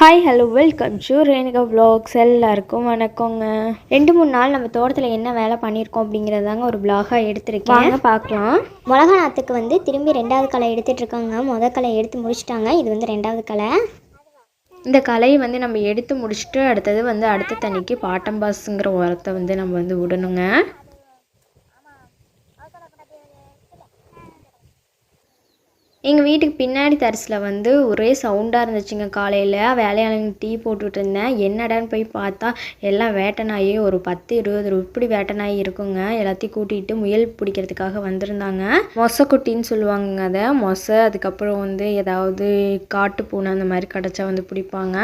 Hi hello welcome to Renuka vlogs. எல்லாருக்கும் வணக்கங்க. ரெண்டு மூணு நாள் நம்ம தோட்டத்தில் என்ன வேலை பண்ணியிருக்கோம் அப்படிங்கிறதாங்க ஒரு vlog-ஆ எடுத்திருக்கேன். பார்க்கலாம். மிளகா நாற்றுக்கு வந்து திரும்பி ரெண்டாவது களை எடுத்துட்டு இருக்காங்க. முத களை எடுத்து முடிச்சிட்டாங்க. இது வந்து ரெண்டாவது களை இந்த கலையை வந்து நம்ம எடுத்து முடிச்சுட்டு அடுத்தது வந்து அடுத்த தண்ணிக்கு பாட்டம்பாஸுங்கிற உரத்தை வந்து நம்ம வந்து விடணுங்க. எங்கள் வீட்டுக்கு பின்னாடி தரிசில் வந்து ஒரே சவுண்டாக இருந்துச்சுங்க காலையில். வேலையாளுங்க டீ போட்டுட்டு இருந்தேன். என்னடான்னு போய் பார்த்தா எல்லாம் வேட்டை நாய் ஒரு பத்து இருபது இப்படி வேட்டை நாய் இருக்குங்க. எல்லாத்தையும் கூட்டிகிட்டு முயல் பிடிக்கிறதுக்காக வந்திருந்தாங்க. மொசக்குட்டின்னு சொல்லுவாங்க அதை. மொசை அதுக்கப்புறம் வந்து ஏதாவது காட்டு பூனை அந்த மாதிரி கிடச்சா வந்து பிடிப்பாங்க.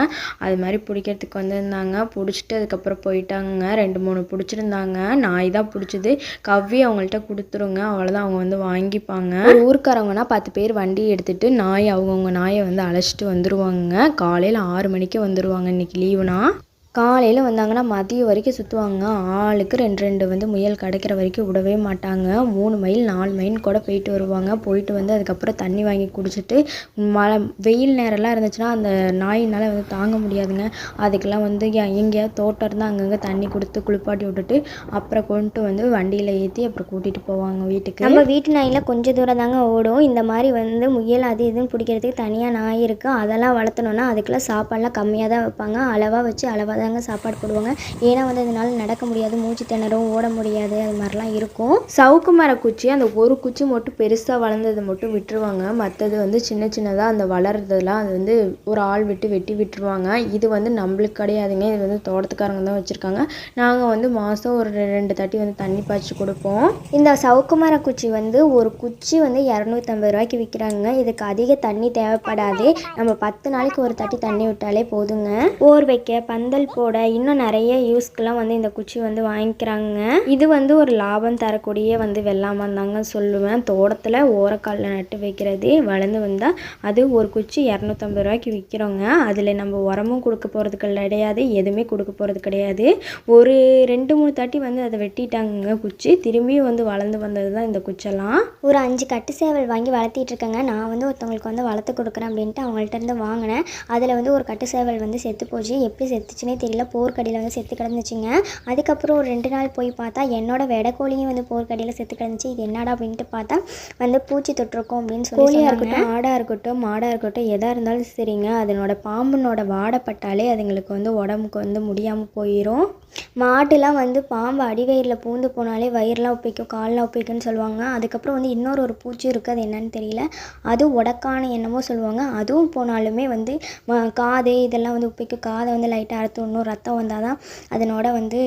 அது மாதிரி பிடிக்கிறதுக்கு வந்திருந்தாங்க. பிடிச்சிட்டு அதுக்கப்புறம் போயிட்டாங்க ரெண்டு மூணு பிடிச்சிருந்தாங்க. நாய் தான் பிடிச்சது. கவ்வி அவங்கள்ட்ட கொடுத்துருங்க. அவ்வளோதான் அவங்க வந்து வாங்கிப்பாங்க. ஊருக்காரவங்கன்னா பத்து பேர் வண்டி வண்டி எடுத்துகிட்டு நாய் அவங்கவுங்க நாயை வந்து அழைச்சிட்டு வந்துடுவாங்க காலையில் ஆறு மணிக்கு வந்துடுவாங்க இன்றைக்கி லீவுனா காலையில் வந்தாங்கன்னா மதியம் வரைக்கும் சுற்றுவாங்க ஆளுக்கு ரெண்டு ரெண்டு வந்து முயல் கிடைக்கிற வரைக்கும் விடவே மாட்டாங்க. மூணு மைல் நாலு மைல் கூட போயிட்டு வருவாங்க. போயிட்டு வந்து அதுக்கப்புறம் தண்ணி வாங்கி குடிச்சிட்டு மழை வெயில் நேரம்லாம் இருந்துச்சுன்னா அந்த நாயினால் வந்து தாங்க முடியாதுங்க. அதுக்கெல்லாம் வந்து எ- எங்கேயாவது தோட்டம் இருந்தால் அங்கங்கே தண்ணி கொடுத்து குளிப்பாட்டி விட்டுட்டு அப்புறம் கொண்டு வந்து வண்டியில் ஏற்றி அப்புறம் கூட்டிகிட்டு போவாங்க வீட்டுக்கு. நம்ம வீட்டு நாயில் கொஞ்சம் தூரம் தாங்க ஓடும். இந்த மாதிரி வந்து முயல் அது இதுன்னு பிடிக்கிறதுக்கு தனியாக நாய் இருக்குது அதெல்லாம் வளர்த்தணுன்னா அதுக்கெல்லாம் சாப்பாடெலாம் கம்மியாக தான் வைப்பாங்க. அளவாக வச்சு அளவாக தாங்க சாப்பாடு போடுவாங்க. ஏன்னா வந்து அதனால நடக்க முடியாது மூச்சு திணறும் ஓட முடியாது அது மாதிரிலாம் இருக்கும். சவுக்கு மர குச்சி அந்த ஒரு குச்சி மட்டும் பெருசாக வளர்ந்ததை மட்டும் விட்டுருவாங்க. மற்றது வந்து சின்ன சின்னதாக அந்த வளர்றதெல்லாம் அது வந்து ஒரு ஆள் விட்டு வெட்டி விட்டுருவாங்க. இது வந்து நம்மளுக்கு கிடையாதுங்க. இது வந்து தோட்டத்துக்காரங்க தான் வச்சுருக்காங்க. நாங்கள் வந்து மாதம் ஒரு ரெ- ரெண்டு தட்டி வந்து தண்ணி பாய்ச்சி கொடுப்போம். இந்த சவுக்குமர குச்சி வந்து ஒரு குச்சி வந்து இரநூத்தம்பது ரூபாய்க்கு விற்கிறாங்க இதுக்கு அதிக தண்ணி தேவைப்படாது. நம்ம பத்து நாளைக்கு ஒரு தட்டி தண்ணி விட்டாலே போதுங்க. போர் வைக்க பந்தல் போட இன்னும் நிறைய யூஸ்க்கெல்லாம் வந்து இந்த குச்சி வந்து வாங்கிக்கிறாங்க. இது வந்து ஒரு லாபம் தரக்கூடிய வந்து வெள்ளாமம் தாங்க சொல்லுவேன். தோட்டத்தில் ஓரக்காலில் நட்டு வைக்கிறது. வளர்ந்து வந்தால் அது ஒரு குச்சி இரநூத்தம்பது ரூபாய்க்கு விற்கிறோங்க அதில் நம்ம உரமும் கொடுக்க போகிறது கிடையாது. எதுவுமே கொடுக்க போகிறது கிடையாது. ஒரு ரெண்டு மூணு தாட்டி வந்து அதை வெட்டிட்டாங்க குச்சி. திரும்பியும் வந்து வளர்ந்து வந்தது தான் இந்த குச்செல்லாம். ஒரு அஞ்சு கட்டு சேவல் வாங்கி வளர்த்திட்டு இருக்கேங்க. நான் வந்து ஒருத்தவங்களுக்கு வந்து வளர்த்து கொடுக்குறேன் அப்படின்ட்டு அவங்கள்ட்ட இருந்து வாங்கினேன். அதில் வந்து ஒரு கட்டு சேவல் வந்து செத்து போச்சு. எப்படி செத்துச்சுனே தெரியல போர்க்கடியில் வந்து செத்து கிடந்துச்சுங்க. அதுக்கப்புறம் ஒரு ரெண்டு நாள் போய் பார்த்தா என்னோட வெடக்கோழியும் வந்து போர்க்கடியில் செத்து கிடந்துச்சு. இது என்னடா அப்படின்ட்டு பார்த்தா வந்து பூச்சி தொட்டிருக்கோம் அப்படின்னு சொல்லி கோழியாக. இருக்கட்டும் ஆடாக இருக்கட்டும் மாடாக இருக்கட்டும் எதாக இருந்தாலும் சரிங்க. அதனோட பாம்புனோட வாடப்பட்டாலே அதுங்களுக்கு வந்து உடம்புக்கு வந்து முடியாமல் போயிடும் மாட்டுலாம் வந்து பாம்பு அடிவயிறில் பூந்து போனாலே வயிறுலாம் உப்பிக்கும் கால்லாம் உப்பிக்கும்னு சொல்லுவாங்க. அதுக்கப்புறம் வந்து இன்னொரு ஒரு பூச்சி இருக்குது அது என்னன்னு தெரியல. அது உடக்கான என்னமோ சொல்லுவாங்க. அதுவும் போனாலுமே வந்து காது இதெல்லாம் வந்து உப்பிக்கும் காதை வந்து லைட்டாக அறுத்து விடணும் ரத்தம் வந்தால் தான் அதனோட வந்து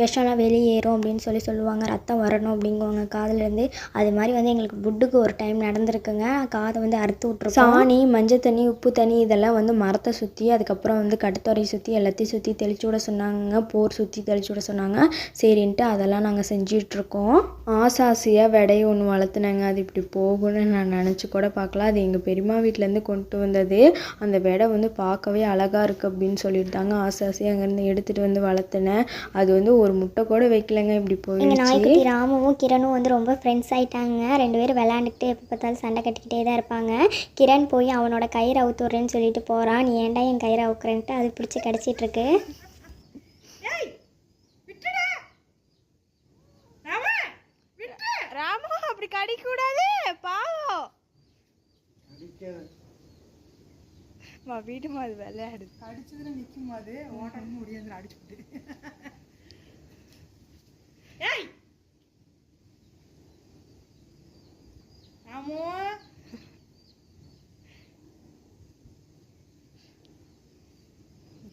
விஷம்லாம் வெளியேறும் அப்படின்னு சொல்லி சொல்லுவாங்க. ரத்தம் வரணும் அப்படிங்குவாங்க. காதுலேருந்து அது மாதிரி வந்து எங்களுக்கு புட்டுக்கு ஒரு டைம் நடந்திருக்குங்க. காதை வந்து அறுத்து விட்ருக்கோம் சாணி மஞ்சள் தண்ணி உப்பு தண்ணி இதெல்லாம் வந்து மரத்தை சுற்றி அதுக்கப்புறம் வந்து கட்டுத்தொரை சுற்றி எல்லாத்தையும் சுற்றி தெளிச்சு விட சொன்னாங்க. போர் சுற்றி தெளிச்சு விட சொன்னாங்க. சரின்ட்டு அதெல்லாம் நாங்கள் செஞ்சிட்ருக்கோம். ஆசை ஆசையாக விடைய ஒன்று வளர்த்துனாங்க. அது இப்படி போகும்னு நான் நினச்சி கூட பார்க்கல. அது எங்கள் பெரியம்மா வீட்டிலேருந்து கொண்டு வந்தது. அந்த விடை வந்து பார்க்கவே அழகாக இருக்குது அப்படின்னு சொல்லியிருந்தாங்க. ஆசை ஆசை ஆசையாக அங்கேருந்து எடுத்துகிட்டு வந்து வளர்த்துனேன் அது வந்து ஒரு முட்டை கூட வைக்கலங்க இப்படி எங்கள் போயிடுச்சு. நாய்க்குட்டி ராமுவும் கிரணும் வந்து ரொம்ப ஃப்ரெண்ட்ஸ் ஆயிட்டாங்க. ரெண்டு பேரும் விளையாண்டுக்கிட்டு எப்போ பார்த்தாலும் சண்டை கட்டிக்கிட்டே தான் இருப்பாங்க. கிரண் போய் அவனோட கயிறு அவுத்துறேன்னு சொல்லிட்டு போகிறான் நீ ஏன்டா என் கயிறு அவுக்குறேன்ட்டு அது பிடிச்சி கடிச்சிட்டு இருக்கு. ராமு அப்படி கடிக்க கூடாது பாவம் மா வீட்டுமா அது விளையாடு. அடிச்சதுல நிக்கும் அது. ஓட்டணும் முடியாது அடிச்சுட்டு ஏய்! ஆமோ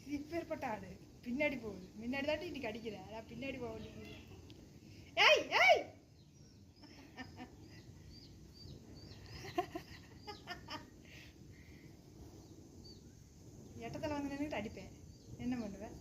இப்பேற்பட்ட ஆடு பின்னாடி போகுது முன்னாடி தாண்டி இன்னைக்கு அடிக்கிறேன் அதான் பின்னாடி போக வேண்டியது ஏய் ஏய் எட்டத்தில் வந்து நின்றுட்டு அடிப்பேன். என்ன பண்ணுவேன்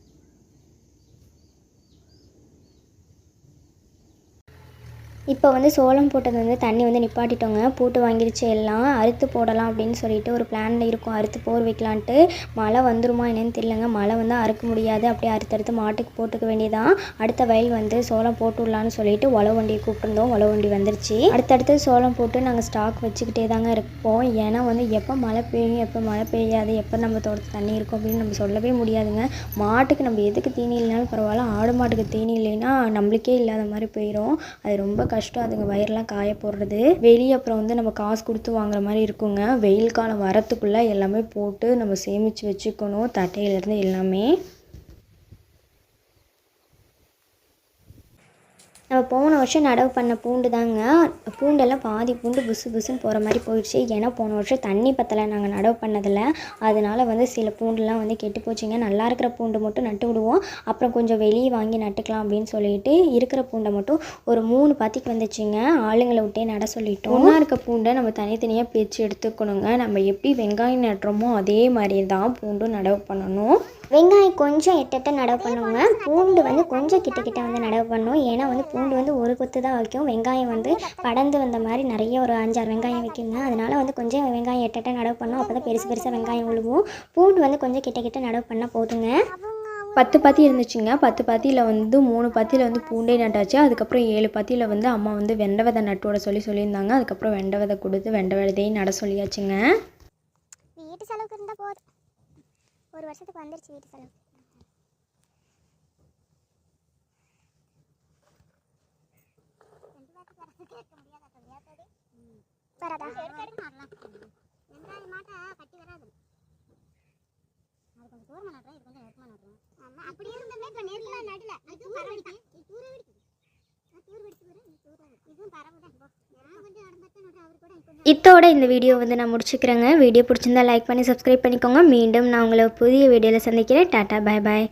இப்போ வந்து சோளம் போட்டது வந்து தண்ணி வந்து நிப்பாட்டிட்டோங்க. பூட்டு வாங்கிருச்சு எல்லாம். அறுத்து போடலாம் அப்படின்னு சொல்லிட்டு ஒரு பிளானில் இருக்கும். அறுத்து போர் வைக்கலான்ட்டு. மழை வந்துருமா என்னன்னு தெரியலங்க. மழை வந்து அறுக்க முடியாது. அப்படியே அறுத்தறுத்து மாட்டுக்கு போட்டுக்க வேண்டியதான் அடுத்த வயல் வந்து சோளம் போட்டு விடலான்னு சொல்லிட்டு உழவு வண்டியை கூப்பிட்டுருந்தோம். உழவு வண்டி வந்துருச்சு. அடுத்தடுத்து சோளம் போட்டு நாங்கள் ஸ்டாக் வச்சுக்கிட்டே தாங்க இருப்போம். ஏன்னா வந்து எப்போ மழை பெய்யும் எப்போ மழை பெய்யாது எப்போ நம்ம தோட்டத்து தண்ணி இருக்கும் அப்படின்னு நம்ம சொல்லவே முடியாதுங்க. மாட்டுக்கு நம்ம எதுக்கு தீனி இல்லைனாலும் பரவாயில்ல. ஆடு மாட்டுக்கு தீனி இல்லைன்னா நம்மளுக்கே இல்லாத மாதிரி போயிடும் அது ரொம்ப கஷ்டம் அதுங்க வயிறெல்லாம் காய போடுறது. வெளியே அப்புறம் வந்து நம்ம காசு கொடுத்து வாங்குற மாதிரி இருக்குங்க. வெயில் காலம் வரத்துக்குள்ளே எல்லாமே போட்டு நம்ம சேமித்து வச்சுக்கணும் தட்டையிலேருந்து எல்லாமே. நம்ம போன வருஷம் நடவு பண்ண பூண்டு தாங்க பூண்டெல்லாம் பாதி பூண்டு புசு புசுன்னு போகிற மாதிரி போயிடுச்சு. ஏன்னா போன வருஷம் தண்ணி பத்தலை நாங்கள் நடவு பண்ணதில். அதனால வந்து சில பூண்டுலாம் வந்து கெட்டு போச்சுங்க. நல்லா இருக்கிற பூண்டு மட்டும் நட்டு விடுவோம். அப்புறம் கொஞ்சம் வெளியே வாங்கி நட்டுக்கலாம் அப்படின்னு சொல்லிட்டு இருக்கிற பூண்டை மட்டும் ஒரு மூணு பாத்திக்கு வந்துச்சுங்க. ஆளுங்களை விட்டே நட சொல்லிட்டோம். ஒன்றா இருக்க பூண்டை நம்ம தனித்தனியாக பிரித்து எடுத்துக்கணுங்க. நம்ம எப்படி வெங்காயம் நடுறோமோ அதே மாதிரி தான் பூண்டும் நடவு பண்ணணும். வெங்காயம் கொஞ்சம் எட்டெட்ட நடவு பண்ணுவோங்க. பூண்டு வந்து கொஞ்சம் கிட்ட கிட்ட வந்து நடவு பண்ணும் ஏன்னா வந்து பூண்டு வந்து ஒரு கொத்து தான் வைக்கும். வெங்காயம் வந்து படர்ந்து வந்த மாதிரி நிறைய ஒரு அஞ்சாறு வெங்காயம் வைக்குங்க அதனால வந்து கொஞ்சம் வெங்காயம் எட்டெட்ட நடவு பண்ணோம். அப்போ தான் பெருசு பெருசாக வெங்காயம் விழுவும் பூண்டு வந்து கொஞ்சம் கிட்ட கிட்ட நடவு பண்ணால் போதுங்க. பத்து பாத்தி இருந்துச்சுங்க. பத்து பாத்தியில் வந்து மூணு பாத்தியில் வந்து பூண்டே நட்டாச்சு. அதுக்கப்புறம் ஏழு பாத்தியில் வந்து அம்மா வந்து வெண்டை விதை நட்டு விட சொல்லி சொல்லியிருந்தாங்க. அதுக்கப்புறம் வெண்டை விதை கொடுத்து வெண்டை விதையும் நட சொல்லியாச்சுங்க. வீட்டு செலவுக்கு இருந்தால் போதும். ஒரு வருஷத்துக்கு வந்துருச்சு வீட்டு செலவு. வராதா? வெங்காயம் மாட்டா கட்டி வராது. அது கொஞ்சம் தூரமா நடுறோம் இது கொஞ்சம் நெருக்கமா நடுறோம் ஆமா அப்படி இருந்தோம்னா இப்ப நெருக்கமா நடல அது பரவடிக்கு தூர தூர நடுறேன் அவர் கூட கொஞ்சம் இத்தோட இந்த வீடியோ வந்து நான் முடிச்சுக்கிறேங்க. வீடியோ பிடிச்சிருந்தா லைக் பண்ணி சப்ஸ்கிரைப் பண்ணிக்கோங்க. மீண்டும் நான் உங்களை புதிய வீடியோவில் சந்திக்கிறேன். Tata bye bye